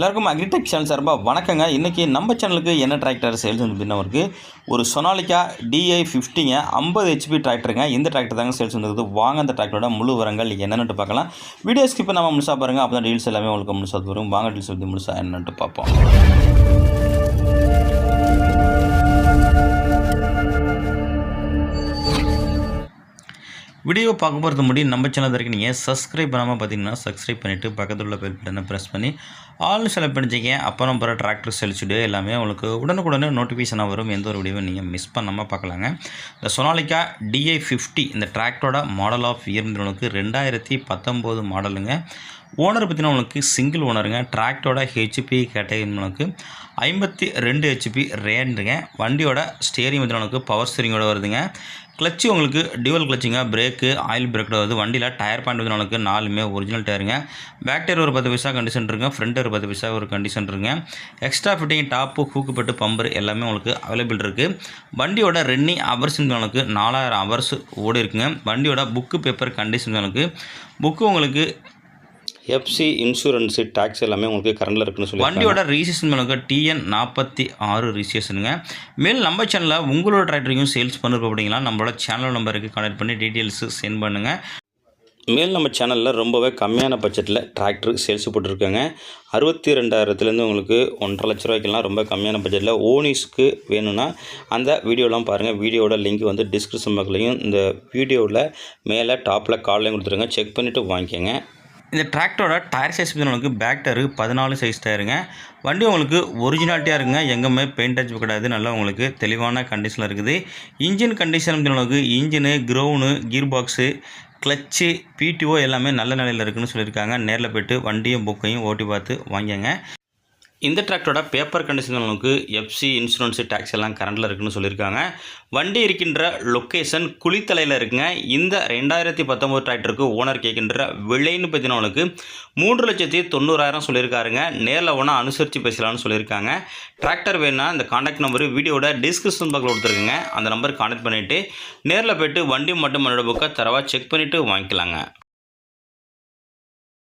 எல்லாருக்கும் agritech channel சார்பாக வணக்கங்க. இன்றைக்கி நம்ம சேனலுக்கு என்ன டிராக்டர் சேல்ஸ் வந்து பின்னவருக்கு ஒரு சொனாலிக்கா டிஐ ஃபிஃப்டிங்க ஐம்பது ஹெச்பி டிராக்டருங்க இந்த டிராக்டர் தாங்க சேல்ஸ் வந்துருக்குது வாங்க அந்த டிராக்டரோட முழு விவரங்கள் என்னென்னு பார்க்கலாம். வீடியோ ஸ்கிப்பை நம்ம முழுசாக பாருங்கள் அப்போ தான் டீல்ஸ் எல்லாமே உங்களுக்கு முழுசாக வரும். வாங்க டீல்ஸ் வந்து முழுசாக என்னென்னு பார்ப்போம். வீடியோ பார்க்க போகிறது முடியும். நம்ம சேனல் வரைக்கும் நீங்கள் சப்ஸ்கிரைப் பண்ணாமல் பார்த்தீங்கன்னா சப்ஸ்கிரைப் பண்ணிவிட்டு பக்கத்தில் உள்ள பெல் பட்டனை ப்ரெஸ் பண்ணி ஆல் செலக்ட் பண்ணிச்சிங்க அப்புறம் போகிற டிராக்டர் செல்ஸ் எல்லாமே உங்களுக்கு உடனுக்குடனே நோட்டிஃபிகேஷனாக வரும். எந்த ஒரு வீடியோவும் நீங்கள் மிஸ் பண்ணாமல் பார்க்கலாங்க. இந்த சொனாலிக்கா டிஐ ஃபிஃப்டி இந்த டிராக்டரோட மாடல் ஆஃப் இயர் ரெண்டாயிரத்தி பத்தொம்போது மாடலுங்க ஓனர் பற்றினா உங்களுக்கு சிங்கிள் ஓனருங்க டிராக்டரோட ஹெச்பி கேட்டகரிங்களுக்கு ஐம்பத்தி ரெண்டு ஹெச்பி ரேண்டுங்க வண்டியோட ஸ்டேரிங் பற்றின உங்களுக்கு பவர் ஸ்டேரிங்கோட வருதுங்க. கிளச்சு உங்களுக்கு டியூவல் கிளச்சிங்க பிரேக்கு ஆயில் பிரேக்கோட வருது வண்டியில் டயர் பாயிண்ட் வந்து உங்களுக்கு நாலுமே ஒரிஜினல் டயருங்க பேக் டயர் ஒரு பத்து பைசா கண்டிஷன் இருக்குங்க ஃப்ரண்ட் டயர் பத்து பைசா ஒரு கண்டிஷன் இருக்குங்க. எக்ஸ்ட்ரா ஃபிட்டிங் டாப்பு ஹூக்குப்பட்டு பம்பர் எல்லாமே உங்களுக்கு அவைலபிள் இருக்குது வண்டியோட ரன்னிங் ஹவர்ஸ் உங்களுக்கு நாலாயிரம் ஹவர்ஸ் ஓடி இருக்குங்க வண்டியோட புக்கு பேப்பர் கண்டிஷன் உங்களுக்கு புக்கு உங்களுக்கு எஃப்சி இன்சூரன்ஸு டேக்ஸ் எல்லாமே உங்களுக்கு கரண்டில் இருக்குன்னு சொல்லி வண்டியோட ரிஜிஸ்ட்ரேஷன் பண்ணுங்க டிஎன் நாற்பத்தி ஆறு ரிஜிஸ்ட்ரேஷனுங்க மேல் நம்ம சேனலில் உங்களோட டிராக்டரையும் சேல்ஸ் பண்ணுறது அப்படிங்களா நம்மளோட சேனல் நம்பருக்கு கான்டாக்ட் பண்ணி டீட்டெயில்ஸு சென்ட் பண்ணுங்கள் மேல் நம்ம சேனலில் ரொம்பவே கம்மியான பட்ஜெட்டில் டிராக்டர் சேல்ஸ் போட்டிருக்காங்க. அறுபத்தி ரெண்டாயிரத்துலேருந்து உங்களுக்கு ஒன்றரை லட்ச ரூபாய்க்கெல்லாம் ரொம்ப கம்மியான பட்ஜெட்டில் ஓனிஸ்க்கு வேணும்னா அந்த வீடியோலாம் பாருங்கள் வீடியோட லிங்க் வந்து டிஸ்கிரிப்ஷன் பக்கத்துலையும் இந்த வீடியோவில் மேலே டாப்பில் கால்லையும் கொடுத்துருங்க. செக் பண்ணிவிட்டு வாங்கிக்கோங்க. இந்த டிராக்டரோட டயர் சைஸ் உங்களுக்கு பேக் டயரு பதினாலு சைஸ் டயருங்க வண்டி உங்களுக்கு ஒரிஜினாலிட்டியாக இருக்குங்க. எங்கேயுமே பெயிண்ட் அடிச்சு கிடையாது நல்லா உங்களுக்கு தெளிவான கண்டிஷனில் இருக்குது. இன்ஜின் கண்டிஷன் உங்களுக்கு engine crown gear box clutch PTO எல்லாமே நல்ல நிலையில் இருக்குதுன்னு சொல்லியிருக்காங்க. நேரில் போய்ட்டு வண்டியும் புக்கையும் ஓட்டி பார்த்து வாங்கிங்க இந்த டிராக்டரோட பேப்பர் கண்டிஷன் அளவுக்கு எஃப்சி இன்சூரன்ஸு டேக்ஸ் எல்லாம் கரண்டில் இருக்குன்னு சொல்லியிருக்காங்க. வண்டி இருக்கின்ற லொக்கேஷன் குளித்தலையில் இருக்குங்க. இந்த ரெண்டாயிரத்தி பத்தொம்போது டிராக்டருக்கு ஓனர் கேட்கின்ற விலைன்னு பார்த்தீங்கன்னா மூன்று லட்சத்தி தொண்ணூறாயிரம் சொல்லியிருக்காருங்க. நேரில் ஒன்றா அனுசரித்து பேசலாம்னு சொல்லியிருக்காங்க. டிராக்டர் வேணும்னா இந்த காண்டாக்ட் நம்பரு வீடியோட டிஸ்கிரிப்ஷன் பக்கத்தில் கொடுத்துருக்குங்க. அந்த நம்பர் கான்டாக்ட் பண்ணிவிட்டு நேரில் போய்ட்டு வண்டி மட்டும் மண்ணோட புக்கை தரவாக செக் பண்ணிவிட்டு வாங்கிக்கலாங்க.